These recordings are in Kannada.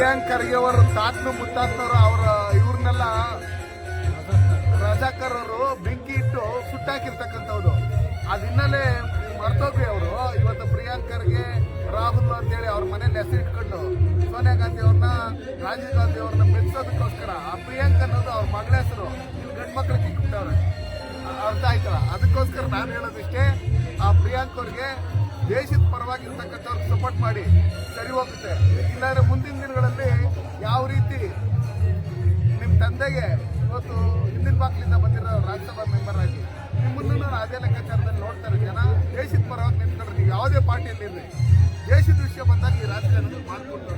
ಪ್ರಿಯಾಂಕ್ ಅವರು ತಾತನು ಮುತ್ತಾತ್ನವರು ಅವರ ಇವ್ರನ್ನೆಲ್ಲ ರಜಾಕರ್ ಅವರು ಬೆಂಕಿ ಇಟ್ಟು ಸುಟ್ಟಾಕಿರ್ತಕ್ಕಂಥವ್ರು. ಅದ ಹಿನ್ನೆಲೆ ಮರ್ತೋಗ್ರಿ ಅವರು. ಇವತ್ತು ಪ್ರಿಯಾಂಕ್ ಖರ್ಗೆ, ರಾಹುಲ್ ಅಂತೇಳಿ ಅವ್ರ ಮನೇಲಿ ಹೆಸರು ಇಟ್ಕೊಂಡು ಸೋನಿಯಾ ಗಾಂಧಿ ಅವ್ರನ್ನ ರಾಜೀವ್ ಗಾಂಧಿ ಅವ್ರನ್ನ ಮೆಚ್ಚೋದಕ್ಕೋಸ್ಕರ ಆ ಪ್ರಿಯಾಂಕ್ ಅನ್ನೋದು ಅವ್ರ ಮಗಳ ಹೆಸರು. ಗಂಡು ಮಕ್ಳಿಗೆ ಇಟ್ಬಿಟ್ಟವ್ರೆ ಅರ್ಥ ಆಯ್ತಲ್ಲ ಅದಕ್ಕೋಸ್ಕರ ನಾನು ಹೇಳೋದಿಷ್ಟೇ ಆ ಪ್ರಿಯಾಂಕ್ ಅವ್ರಿಗೆ ದೇಶದ ಪರವಾಗಿರ್ತಕ್ಕಂಥವ್ರಿಗೆ ಸಪೋರ್ಟ್ ಮಾಡಿ ಸರಿ ಹೋಗುತ್ತೆ. ಇಲ್ಲಾಂದ್ರೆ ಮುಂದಿನ ರೀತಿ ನಿಮ್ಮ ತಂದೆಗೆ ಇವತ್ತು ಹಿಂದಿನ ಬಾಕ್ಲಿಂದ ಬಂದಿರೋ ರಾಜ್ಯಸಭಾ ಮೆಂಬರ್ ಆಗಿ ನಿಮ್ಮನ್ನು ಅದೇ ಲೆಕ್ಕಾಚಾರದಲ್ಲಿ ನೋಡ್ತಾರೆ ಜನ ದೇಶದ ಪರವಾಗಿ ನಿಂತ್ಕೊಂಡ್ರೆ ನೀವು ಯಾವುದೇ ಪಾರ್ಟಿಯಲ್ಲಿ ಇರಲಿ ದೇಶದ ವಿಷಯ ಬಂದಾಗ ಈ ರಾಜಕಾರಣದಲ್ಲಿ ಮಾಡ್ಕೊಂಡು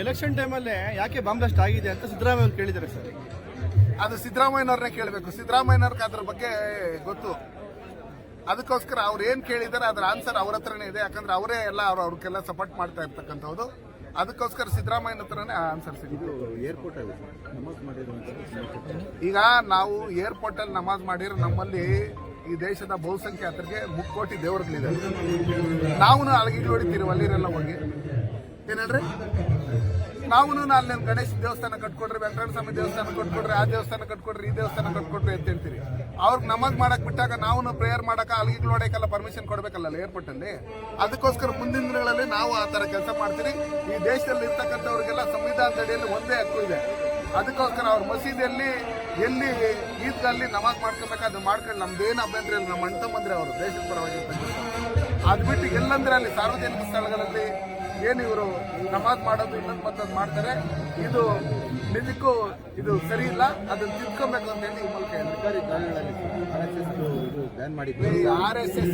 ಎಲೆಕ್ಷನ್ ಟೈಮಲ್ಲೇ ಯಾಕೆ ಬಾಂಬ್ ಬ್ಲಾಸ್ಟ್ ಆಗಿದೆ ಅಂತ ಸಿದ್ದರಾಮಯ್ಯ ಕೇಳಿದ್ದಾರೆ ಸರ್. ಅದು ಸಿದ್ದರಾಮಯ್ಯನವ್ರನ್ನೇ ಕೇಳಬೇಕು. ಸಿದ್ದರಾಮಯ್ಯನವ್ರಿಗೆ ಅದ್ರ ಬಗ್ಗೆ ಗೊತ್ತು. ಅದಕ್ಕೋಸ್ಕರ ಅವ್ರು ಏನು ಕೇಳಿದ್ದಾರೆ ಅದ್ರ ಆನ್ಸರ್ ಅವ್ರ ಹತ್ರನೇ ಇದೆ. ಯಾಕಂದ್ರೆ ಅವರೇ ಎಲ್ಲ ಅವ್ರು ಅವ್ರಿಗೆಲ್ಲ ಸಪೋರ್ಟ್ ಮಾಡ್ತಾ ಇರ್ತಕ್ಕಂಥದ್ದು ಅದಕ್ಕೋಸ್ಕರ ಸಿದ್ದರಾಮಯ್ಯನ ಹತ್ರನೇ ಆನ್ಸರ್ ಸಿಗುತ್ತೆ. ಏರ್ಪೋರ್ಟ್ ಈಗ ನಾವು ಏರ್ಪೋರ್ಟ್ ಅಲ್ಲಿ ನಮಾಜ್ ಮಾಡಿರೋ ನಮ್ಮಲ್ಲಿ ಈ ದೇಶದ ಬಹುಸಂಖ್ಯಾತರಿಗೆ ಮುಕ್ಕೋಟಿ ದೇವರುಗಳಿದೆ ನಾವು ಅಲ್ಲಿಗೆ ಹೊಡಿತೀರಿ ಅಲ್ಲಿರೆಲ್ಲ ಹೋಗಿ. ಏನ್ ಹೇಳ್ರಿ? ನಾವು ಅಲ್ಲಿ ಗಣೇಶ ದೇವಸ್ಥಾನ ಕಟ್ಕೊಡ್ರಿ, ವೆಂಕಟರಮಣ ಸ್ವಾಮಿ ದೇವಸ್ಥಾನ ಕಟ್ಕೊಡ್ರಿ, ಆ ದೇವಸ್ಥಾನ ಕಟ್ಕೊಡ್ರಿ, ಈ ದೇವಸ್ಥಾನ ಕಟ್ಕೊಡ್ರಿ ಅಂತ ಹೇಳ್ತೀರಿ. ಅವ್ರಿಗೆ ನಮಗ್ ಮಾಡಕ್ ಬಿಟ್ಟಾಗ ನಾವು ಪ್ರೇಯರ್ ಮಾಡಕ, ಅಲ್ಲಿಗೆ ನೋಡಕ್ಕೆಲ್ಲ ಪರ್ಮಿಷನ್ ಕೊಡ್ಬೇಕಲ್ಲ ಏರ್ಪೋರ್ಟ್ ಅಲ್ಲಿ? ಅದಕ್ಕೋಸ್ಕರ ಮುಂದಿನ ದಿನಗಳಲ್ಲಿ ನಾವು ಆ ತರ ಕೆಲಸ ಮಾಡ್ತೀರಿ. ಈ ದೇಶದಲ್ಲಿ ಇರ್ತಕ್ಕಂಥವ್ರಿಗೆಲ್ಲ ಸಂವಿಧಾನದ ಅಡಿಯಲ್ಲಿ ಒಂದೇ ಹಕ್ಕು ಇದೆ. ಅದಕ್ಕೋಸ್ಕರ ಅವ್ರ ಮಸೀದಿಯಲ್ಲಿ, ಎಲ್ಲಿ ಈದ್ಗಲ್ಲಿ ನಮಾಜ್ ಮಾಡ್ಕೊಬೇಕು ಅದು ಮಾಡ್ಕೊಂಡು ನಮ್ದೇನು ಅಭ್ಯಂತರ ಇಲ್ಲ, ನಮ್ಮ ಅಣ್ಣ ಬಂದ್ರೆ ಅವರು ದೇಶದ ಪರವಾಗಿ ಅದು ಬಿಟ್ಟು ಎಲ್ಲಂದ್ರೆ ಅಲ್ಲಿ ಸಾರ್ವಜನಿಕ ಸ್ಥಳಗಳಲ್ಲಿ ಏನು ಇವರು ನಮಾಜ್ ಮಾಡೋದು ಇನ್ನೊಂದು ಮತ್ತೊಂದು ಮಾಡ್ತಾರೆ. ಇದು ನಿಜಕ್ಕೂ ಇದು ಸರಿ ಇಲ್ಲ. ಅದನ್ನ ತಿಳ್ಕೊಬೇಕು ಅಂತ ಹೇಳಿ ಈ ಮೂಲಕ ಆರ್ ಎಸ್ ಎಸ್